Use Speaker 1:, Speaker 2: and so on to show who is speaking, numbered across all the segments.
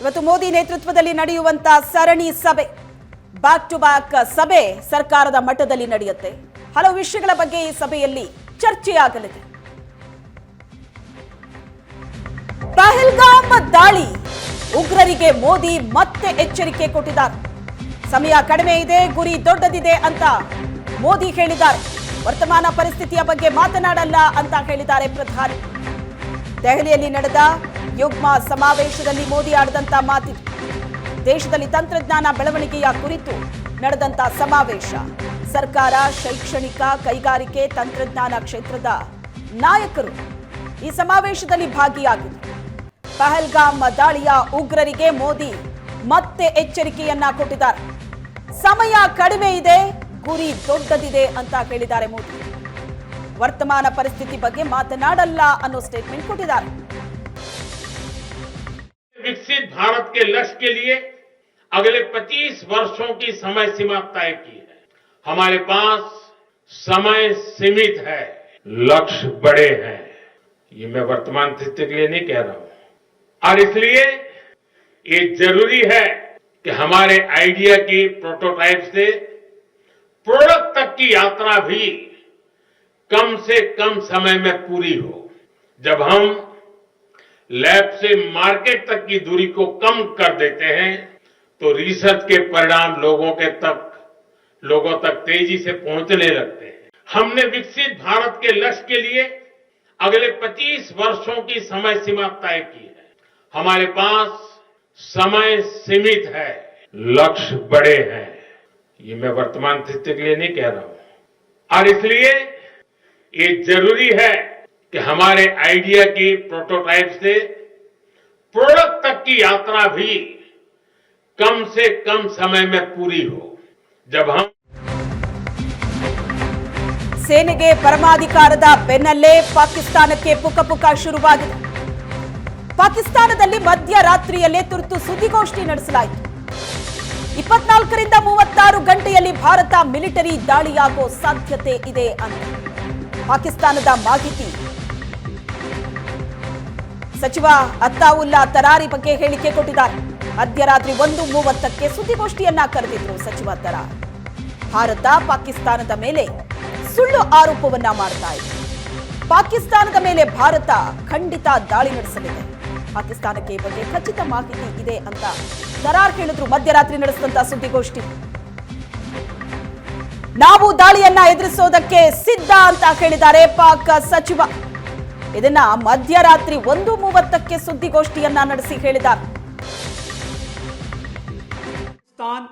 Speaker 1: ಇವತ್ತು ಮೋದಿ ನೇತೃತ್ವದಲ್ಲಿ ನಡೆಯುವಂತ ಸರಣಿ ಸಭೆ ಬ್ಯಾಕ್ ಟು ಬ್ಯಾಕ್ ಸಭೆ ಸರ್ಕಾರದ ಮಟ್ಟದಲ್ಲಿ ನಡೆಯುತ್ತೆ. ಹಲವು ವಿಷಯಗಳ ಬಗ್ಗೆ ಈ ಸಭೆಯಲ್ಲಿ ಚರ್ಚೆಯಾಗಲಿದೆ. ಪಹಲ್ಗಾಮ್ ದಾಳಿ, ಉಗ್ರರಿಗೆ ಮೋದಿ ಮತ್ತೆ ಎಚ್ಚರಿಕೆ ಕೊಟ್ಟಿದ್ದಾರೆ. ಸಮಯ ಕಡಿಮೆ ಇದೆ, ಗುರಿ ದೊಡ್ಡದಿದೆ ಅಂತ ಮೋದಿ ಹೇಳಿದ್ದಾರೆ. ವರ್ತಮಾನ ಪರಿಸ್ಥಿತಿಯ ಬಗ್ಗೆ ಮಾತನಾಡಲ್ಲ ಅಂತ ಹೇಳಿದ್ದಾರೆ ಪ್ರಧಾನಿ. ದೆಹಲಿಯಲ್ಲಿ ನಡೆದ ಯುಗ್ಮ ಸಮಾವೇಶದಲ್ಲಿ ಮೋದಿ ಆಡಿದಂತ ಮಾತಿ, ದೇಶದಲ್ಲಿ ತಂತ್ರಜ್ಞಾನ ಬೆಳವಣಿಗೆಯ ಕುರಿತು ನಡೆದಂತ ಸಮಾವೇಶ. ಸರ್ಕಾರ, ಶೈಕ್ಷಣಿಕ ಕೈಗಾರಿಕೆ, ತಂತ್ರಜ್ಞಾನ ಕ್ಷೇತ್ರದ ನಾಯಕರು ಈ ಸಮಾವೇಶದಲ್ಲಿ ಭಾಗಿಯಾಗಿದ್ದರು. ಪಹಲ್ಗಾಮ್ ದಾಳಿಯ ಉಗ್ರರಿಗೆ ಮೋದಿ ಮತ್ತೆ ಎಚ್ಚರಿಕೆಯನ್ನ ಕೊಟ್ಟಿದ್ದಾರೆ. ಸಮಯ ಕಡಿಮೆ ಇದೆ, ಗುರಿ ದೊಡ್ಡದಿದೆ ಅಂತ ಹೇಳಿದ್ದಾರೆ ಮೋದಿ. ವರ್ತಮಾನ ಪರಿಸ್ಥಿತಿ ಬಗ್ಗೆ ಮಾತನಾಡಲ್ಲ ಅನ್ನೋ ಸ್ಟೇಟ್ಮೆಂಟ್ ಕೊಟ್ಟಿದ್ದಾರೆ.
Speaker 2: विकसित भारत के लक्ष्य के लिए अगले 25 वर्षों की समय सीमा तय की है। हमारे पास समय सीमित है, लक्ष्य बड़े हैं। ये मैं वर्तमान स्थिति के लिए नहीं कह रहा हूँ। और इसलिए ये ज़रूरी है कि हमारे आइडिया की प्रोटोटाइप से प्रोडक्ट तक की यात्रा भी कम से कम समय में पूरी हो। जब हम लैब से मार्केट तक की दूरी को कम कर देते हैं तो रिसर्च के परिणाम लोगों के तक, लोगों तक तेज़ी से पहुँचने लगते हैं। हमने विकसित भारत के लक्ष्य के लिए अगले 25 वर्षों की समय सीमा तय की है। हमारे पास समय सीमित है, लक्ष्य बड़े हैं। ये मैं वर्तमान स्थिति के लिए नहीं कह रहा हूँ। और इसलिए ये ज़रूरी है कि हमारे आइडिया की प्रोटोटाइप से प्रोडक्ट तक की यात्रा भी कम से कम समय में पूरी हो जब हम
Speaker 1: ಸೇನೆಗೆ ಪರಮಾಧಿಕಾರದ ಬೆನ್ನಲ್ಲೇ ಪಾಕಿಸ್ತಾನಕ್ಕೆ ಪುಕ ಪುಕ ಶುರುವಾಗಿದೆ ಪಾಕಿಸ್ತಾನದಲ್ಲಿ ಮಧ್ಯರಾತ್ರಿಯಲ್ಲೇ ತುರ್ತು ಸುದ್ದಿಗೋಷ್ಠಿ ನಡೆಸಲಾಯಿತು ಇಪ್ಪತ್ನಾಲ್ಕರಿಂದ ಮೂವತ್ತಾರು ಗಂಟೆಯಲ್ಲಿ ಭಾರತ ಮಿಲಿಟರಿ ದಾಳಿಯಾಗೋ ಸಾಧ್ಯತೆ ಇದೆ ಅಂತ ಪಾಕಿಸ್ತಾನದ ಮಾಹಿತಿ ಸಚಿವ ಅತ್ತಾವುಲ್ಲಾ ತರಾರಿ ಬಗ್ಗೆ ಹೇಳಿಕೆ ಕೊಟ್ಟಿದ್ದಾರೆ. ಮಧ್ಯರಾತ್ರಿ ಒಂದು ಮೂವತ್ತಕ್ಕೆ ಸುದ್ದಿಗೋಷ್ಠಿಯನ್ನ ಕರೆದಿದ್ರು ಸಚಿವ ತರಾರ್. ಭಾರತ ಪಾಕಿಸ್ತಾನದ ಮೇಲೆ ಸುಳ್ಳು ಆರೋಪವನ್ನ ಮಾಡ್ತಾ ಇದೆ. ಪಾಕಿಸ್ತಾನದ ಮೇಲೆ ಭಾರತ ಖಂಡಿತ ದಾಳಿ ನಡೆಸಲಿದೆ. ಪಾಕಿಸ್ತಾನಕ್ಕೆ ಈ ಬಗ್ಗೆ ಖಚಿತ ಮಾಹಿತಿ ಇದೆ ಅಂತ ತರಾರ್ ಹೇಳಿದ್ರು ಮಧ್ಯರಾತ್ರಿ ನಡೆಸಿದಂತ ಸುದ್ದಿಗೋಷ್ಠಿ. ನಾವು ದಾಳಿಯನ್ನ ಎದುರಿಸೋದಕ್ಕೆ ಸಿದ್ಧ ಅಂತ ಹೇಳಿದ್ದಾರೆ ಪಾಕ್ ಸಚಿವ. ಇದನ್ನ ಮಧ್ಯರಾತ್ರಿ ಒಂದು ಮೂವತ್ತಕ್ಕೆ ಸುದ್ದಿಗೋಷ್ಠಿಯನ್ನ ನಡೆಸಿ ಹೇಳಿದ್ದಾರೆ
Speaker 3: Pakistan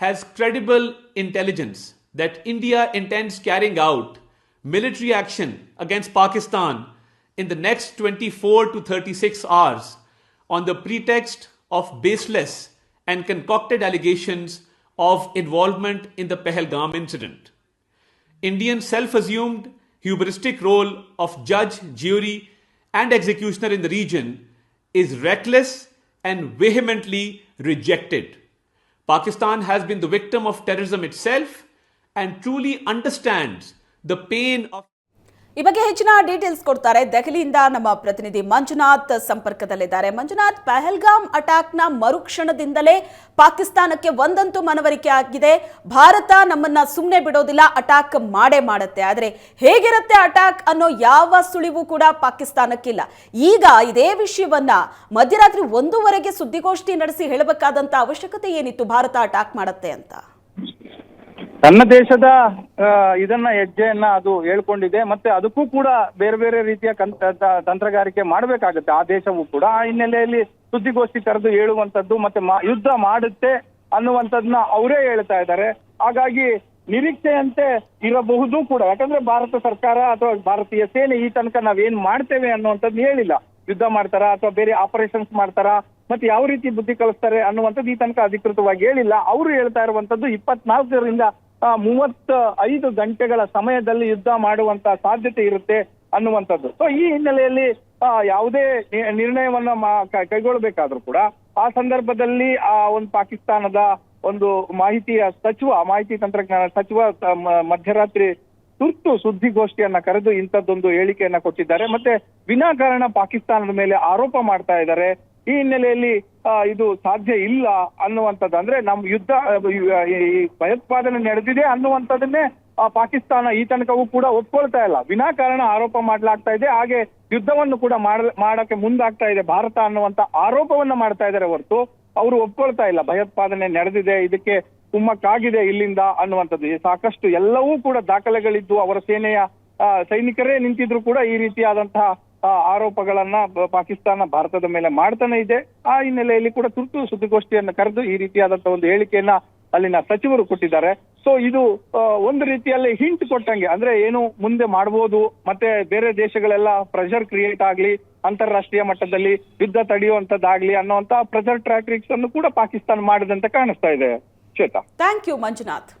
Speaker 3: has credible intelligence that India intends carrying out military action against Pakistan in the next 24 to 36 hours on the pretext of baseless and concocted allegations of involvement in the Pahalgam incident. Indian self assumed hubristic role of judge, jury, and executioner in the region is reckless and vehemently rejected. Pakistan has been the victim of terrorism itself and truly understands the pain of.
Speaker 1: ಈ ಬಗ್ಗೆ ಹೆಚ್ಚಿನ details ಕೊಡ್ತಾರೆ ದೆಹಲಿಯಿಂದ ನಮ್ಮ ಪ್ರತಿನಿಧಿ ಮಂಜುನಾಥ್ ಸಂಪರ್ಕದಲ್ಲಿದ್ದಾರೆ. ಮಂಜುನಾಥ್, ಪಹಲ್ಗಾಮ್ ಅಟ್ಯಾಕ್ನ ಮರುಕ್ಷಣದಿಂದಲೇ ಪಾಕಿಸ್ತಾನಕ್ಕೆ ಒಂದಂತೂ ಮನವರಿಕೆ ಆಗಿದೆ. ಭಾರತ ನಮ್ಮನ್ನ ಸುಮ್ಮನೆ ಬಿಡೋದಿಲ್ಲ ಅಟ್ಯಾಕ್ ಮಾಡೇ ಮಾಡುತ್ತೆ. ಆದರೆ ಹೇಗಿರುತ್ತೆ ಅಟ್ಯಾಕ್ ಅನ್ನೋ ಯಾವ ಸುಳಿವು ಕೂಡ ಪಾಕಿಸ್ತಾನಕ್ಕಿಲ್ಲ. ಈಗ ಇದೇ ವಿಷಯವನ್ನ ಮಧ್ಯರಾತ್ರಿ ಒಂದೂವರೆಗೆ ಸುದ್ದಿಗೋಷ್ಠಿ ನಡೆಸಿ ಹೇಳಬೇಕಾದಂತ ಅವಶ್ಯಕತೆ ಏನಿತ್ತು? ಭಾರತ ಅಟ್ಯಾಕ್ ಮಾಡುತ್ತೆ ಅಂತ.
Speaker 4: ತನ್ನ ದೇಶದ ಇದನ್ನ, ಹೆಜ್ಜೆಯನ್ನ ಅದು ಹೇಳ್ಕೊಂಡಿದೆ. ಮತ್ತೆ ಅದಕ್ಕೂ ಕೂಡ ಬೇರೆ ಬೇರೆ ರೀತಿಯ ತಂತ್ರಗಾರಿಕೆ ಮಾಡಬೇಕಾಗುತ್ತೆ. ಆ ದೇಶವೂ ಕೂಡ ಆ ಹಿನ್ನೆಲೆಯಲ್ಲಿ ಸುದ್ದಿಗೋಷ್ಠಿ ಕರೆದು ಹೇಳುವಂತದ್ದು ಮತ್ತೆ ಯುದ್ಧ ಮಾಡುತ್ತೆ ಅನ್ನುವಂಥದ್ದನ್ನ ಅವರೇ ಹೇಳ್ತಾ ಇದ್ದಾರೆ. ಹಾಗಾಗಿ ನಿರೀಕ್ಷೆಯಂತೆ ಇರಬಹುದು ಕೂಡ. ಯಾಕಂದ್ರೆ ಭಾರತ ಸರ್ಕಾರ ಅಥವಾ ಭಾರತೀಯ ಸೇನೆ ಈ ತನಕ ನಾವೇನ್ ಮಾಡ್ತೇವೆ ಅನ್ನುವಂಥದ್ದು ಹೇಳಿಲ್ಲ. ಯುದ್ಧ ಮಾಡ್ತಾರಾ ಅಥವಾ ಬೇರೆ ಆಪರೇಷನ್ಸ್ ಮಾಡ್ತಾರಾ, ಮತ್ತೆ ಯಾವ ರೀತಿ ಬುದ್ಧಿ ಕಲಿಸ್ತಾರೆ ಅನ್ನುವಂಥದ್ದು ಈ ತನಕ ಅಧಿಕೃತವಾಗಿ ಹೇಳಿಲ್ಲ. ಅವರು ಹೇಳ್ತಾ ಇರುವಂತದ್ದು ಇಪ್ಪತ್ನಾಲ್ಕರಿಂದ ಮೂವತ್ತ ಐದು ಗಂಟೆಗಳ ಸಮಯದಲ್ಲಿ ಯುದ್ಧ ಮಾಡುವಂತ ಸಾಧ್ಯತೆ ಇರುತ್ತೆ ಅನ್ನುವಂಥದ್ದು. ಸೊ ಈ ಹಿನ್ನೆಲೆಯಲ್ಲಿ ಯಾವುದೇ ನಿರ್ಣಯವನ್ನ ಕೈಗೊಳ್ಳಬೇಕಾದ್ರೂ ಕೂಡ ಆ ಸಂದರ್ಭದಲ್ಲಿ ಆ ಒಂದು ಪಾಕಿಸ್ತಾನದ ಒಂದು ಮಾಹಿತಿಯ ಸಚಿವ, ಮಾಹಿತಿ ತಂತ್ರಜ್ಞಾನ ಸಚಿವ ಮಧ್ಯರಾತ್ರಿ ತುರ್ತು ಸುದ್ದಿಗೋಷ್ಠಿಯನ್ನ ಕರೆದು ಇಂಥದ್ದೊಂದು ಹೇಳಿಕೆಯನ್ನ ಕೊಟ್ಟಿದ್ದಾರೆ. ಮತ್ತೆ ವಿನಾಕಾರಣ ಪಾಕಿಸ್ತಾನದ ಮೇಲೆ ಆರೋಪ ಮಾಡ್ತಾ ಇದ್ದಾರೆ. ಈ ಹಿನ್ನೆಲೆಯಲ್ಲಿ ಇದು ಸಾಧ್ಯ ಇಲ್ಲ ಅನ್ನುವಂಥದ್ದು. ಅಂದ್ರೆ ನಮ್ ಯುದ್ಧ ಭಯೋತ್ಪಾದನೆ ನಡೆದಿದೆ ಅನ್ನುವಂಥದ್ದನ್ನೇ ಪಾಕಿಸ್ತಾನ ಈ ತನಕವೂ ಕೂಡ ಒಪ್ಕೊಳ್ತಾ ಇಲ್ಲ. ವಿನಾಕಾರಣ ಆರೋಪ ಮಾಡ್ಲಾಗ್ತಾ ಇದೆ. ಹಾಗೆ ಯುದ್ಧವನ್ನು ಕೂಡ ಮಾಡ, ಮಾಡಕ್ಕೆ ಮುಂದಾಗ್ತಾ ಇದೆ ಭಾರತ ಅನ್ನುವಂತ ಆರೋಪವನ್ನ ಮಾಡ್ತಾ ಇದ್ದಾರೆ ಹೊರತು ಅವರು ಒಪ್ಕೊಳ್ತಾ ಇಲ್ಲ. ಭಯೋತ್ಪಾದನೆ ನಡೆದಿದೆ, ಇದಕ್ಕೆ ಕುಮ್ಮಕ್ಕಾಗಿದೆ ಇಲ್ಲಿಂದ ಅನ್ನುವಂಥದ್ದು. ಸಾಕಷ್ಟು ಎಲ್ಲವೂ ಕೂಡ ದಾಖಲೆಗಳಿದ್ದು, ಅವರ ಸೇನೆಯ ಸೈನಿಕರೇ ನಿಂತಿದ್ರು ಕೂಡ ಈ ರೀತಿಯಾದಂತಹ ಆರೋಪಗಳನ್ನ ಪಾಕಿಸ್ತಾನ ಭಾರತದ ಮೇಲೆ ಮಾಡ್ತಾನೆ ಇದೆ. ಆ ಹಿನ್ನೆಲೆಯಲ್ಲಿ ಕೂಡ ತುರ್ತು ಸುದ್ದಿಗೋಷ್ಠಿಯನ್ನು ಕರೆದು ಈ ರೀತಿಯಾದಂತಹ ಒಂದು ಹೇಳಿಕೆಯನ್ನ ಅಲ್ಲಿನ ಸಚಿವರು ಕೊಟ್ಟಿದ್ದಾರೆ. ಸೊ ಇದು ಒಂದು ರೀತಿಯಲ್ಲಿ ಹಿಂಟ್ ಕೊಟ್ಟಂಗೆ, ಅಂದ್ರೆ ಏನು ಮುಂದೆ ಮಾಡಬಹುದು ಮತ್ತೆ ಬೇರೆ ದೇಶಗಳೆಲ್ಲ ಪ್ರೆಷರ್ ಕ್ರಿಯೇಟ್ ಆಗ್ಲಿ, ಅಂತಾರಾಷ್ಟ್ರೀಯ ಮಟ್ಟದಲ್ಲಿ ಯುದ್ಧ ತಡೆಯುವಂತದ್ದಾಗ್ಲಿ ಅನ್ನುವಂತ ಪ್ರೆಷರ್ ಟ್ರಾಕ್ಟ್ರಿಕ್ಸ್ ಅನ್ನು ಕೂಡ ಪಾಕಿಸ್ತಾನ ಮಾಡಿದಂತೆ ಕಾಣಿಸ್ತಾ ಇದೆ. ಶ್ವೇತಾ.
Speaker 1: Thank you Manjunath.